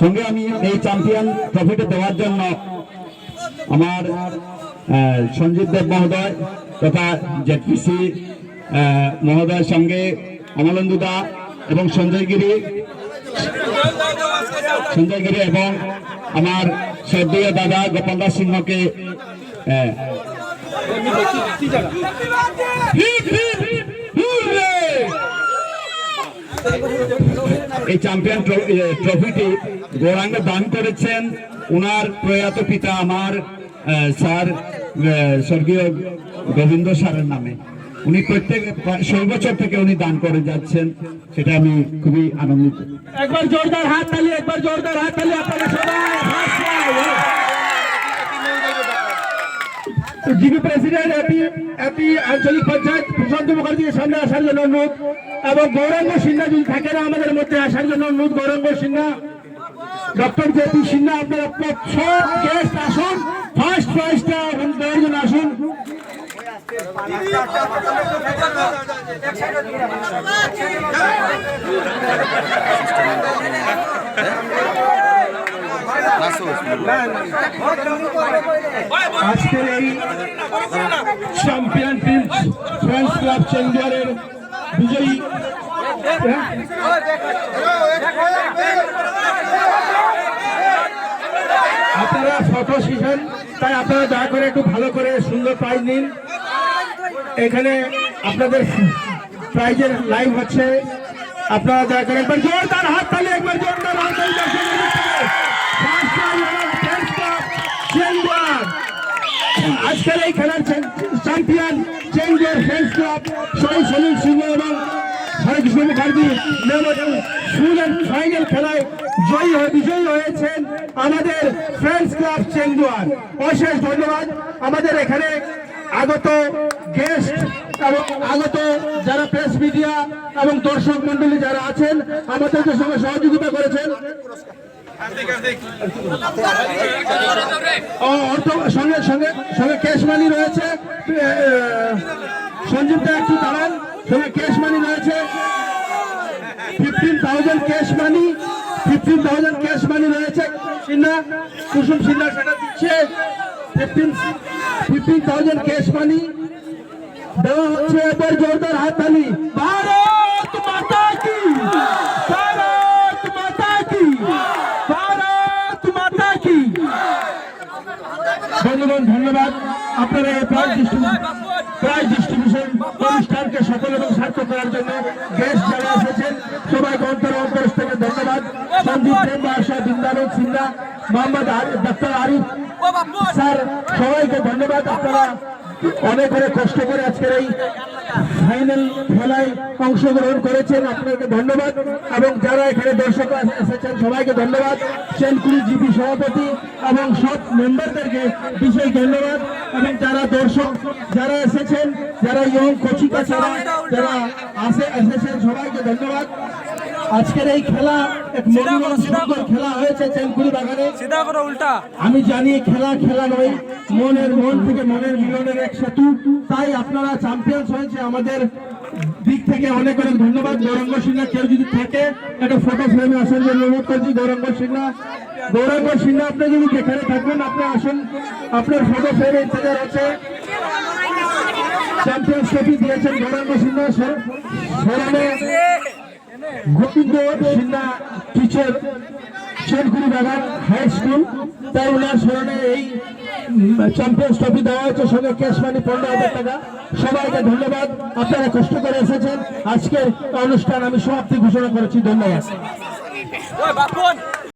সঙ্গে আমি এই চ্যাম্পিয়ন ট্রফিটা দেওয়ার জন্য আমার সঞ্জীব দেব মহোদয় তথা জেডপিসি মহোদয়ের সঙ্গে অমলেন্দু দা এবং সঞ্জয় গিরি সঞ্জয় গিরি এবং আমার শ্রদ্ধেয় দাদা গোপাল দাস সিংহকে হিপ, হিপ, হুররে! এই চ্যাম্পিয়ন ট্রফিটি গৌরাঙ্গ দান করেছেন। ওনার প্রয়াত পিতা আমার স্যার স্বর্গীয় গোবিন্দ স্যারের নামে। উনি প্রত্যেক প্রায় ষোলো বছর থেকে উনি দান করে যাচ্ছেন। সেটা আমি খুবই আনন্দিত। একবার জোরদার হাত তালি, একবার জোরদার হাত তালি আপনারা সবাই জিপি প্রেসিডেন্ট এপি এপি আঞ্চলিক পঞ্চায়েত, প্রশান্ত মুখার্জিকে সামনে আসার জন্য অনুরোধ। এবং গৌরাঙ্গ সিনহা যদি থাকে না আমাদের মধ্যে আসার জন্য অনুরোধ, গৌরাঙ্গ সিনহা। ডক্টর জেপি সিনহা, আপনারা সব গেস্ট আসুন ফার্স্ট প্রাইজটা দেওয়ার জন্য আসুন। আজকের এই চ্যাম্পিয়ন টিম ক্লাব চেঞ্জারের বিজয়ী আপনারা ফটো শিখেন, তাই আপনারা দয়া করে একটু ভালো করে সুন্দর প্রাইজ নিন। এখানে আপনাদের প্রাইজের লাইভ হচ্ছে। আপনারা দয়া করে একবার জোরদার হাত তালি একবার জোরদার হাত তালি দর্শকদের দিক থেকে। First prize হলো Friends Club চেঞ্জার। আজকের এই খেলার champion Changer Friends Club Shahid Salim Sinha এবং হরেকৃষ্ণ ফাইনাল খেলায় জয়ী বিজয়ী হয়েছেন আমাদের ফ্রেন্ডস ক্লাব চেঞ্জুয়ার অশেষ ধন্যবাদ। আমাদের এখানে আগত গেস্ট এবং আগত যারা প্রেস মিডিয়া এবং দর্শক মন্ডলী যারা আছেন আমাদেরকে সঙ্গে সহযোগিতা করেছেন। সঙ্গে সঙ্গে সঙ্গে ক্যাশ মানি রয়েছে সঞ্জীব দা একটু দাঁড়ান। সঙ্গে ক্যাশ মানি রয়েছে। Fifteen thousand cash money fifteen thousand cash money রয়েছে। সিনহা, কুসুম সিনহা সেটা দিচ্ছে। Fifteen fifteen thousand cash money দেওয়া হচ্ছে এবার জোরদার হাততালি। বন্ধুগণ ধন্যবাদ। আপনারা এই প্রাইজ ডিস্ট্রিবিউশন প্রাইজ ডিস্ট্রিবিউশন অনুষ্ঠানকে সফল এবং সার্থক করার জন্য গেস্ট যারা এসেছেন সবাইকে অন্তর অন্তর থেকে ধন্যবাদ। সন্দীপ প্রেম বাসা বৃন্দাবন সিনহা মোহাম্মদ ডক্টর আরিফ স্যার সবাইকে ধন্যবাদ। আপনারা অনেক অনেক কষ্ট করে আজকের এই ফাইনাল খেলায় অংশগ্রহণ করেছেন। আপনাকে ধন্যবাদ। এবং যারা এখানে দর্শক এসেছেন, সবাইকে ধন্যবাদ। সেনকুড়ি জিপি সভাপতি এবং সব মেম্বারদেরকে বিশেষ ধন্যবাদ। এবং যারা দর্শক, যারা এসেছেন, যারা ইয়ং কচিকা যারা যারা আসে এসেছেন, সবাইকে ধন্যবাদ। আজকের এই খেলা এক মনোরম সুন্দর খেলা হয়েছে চেনকুড়ি বাগানে। সিধা করো উল্টা। আমি জানি খেলা খেলা নয় মনের মন থেকে মনের মিলনের এক সেতু। তাই আপনারা চ্যাম্পিয়ন্স হয়েছে আমাদের দিক থেকে অনেক অনেক ধন্যবাদ। গৌরঙ্গ সিনহা কেউ যদি থাকে একটা ফটো ফ্রেমে আসার জন্য অনুরোধ করছি গৌরঙ্গ সিনহা। গৌরঙ্গ সিনহা আপনি যদি যেখানে থাকবেন আপনি আসুন। আপনার ফটো ফ্রেমে ইন্তজার আছে। চ্যাম্পিয়ন্স ট্রফি দিয়েছেন গৌরঙ্গ সিনহা। স্মরণে গোবিন্দ সিনহা টিচার শেরগুড়ি বাগান হাই স্কুল তাই ওনার স্মরণে এই চ্যাম্পিয়ন্স ট্রফি দেওয়া হয়েছে সঙ্গে ক্যাশ মানি পনেরো হাজার টাকা সবাইকে ধন্যবাদ। আপনারা কষ্ট করে এসেছেন। আজকের অনুষ্ঠান আমি সমাপ্তি ঘোষণা করেছি। ধন্যবাদ।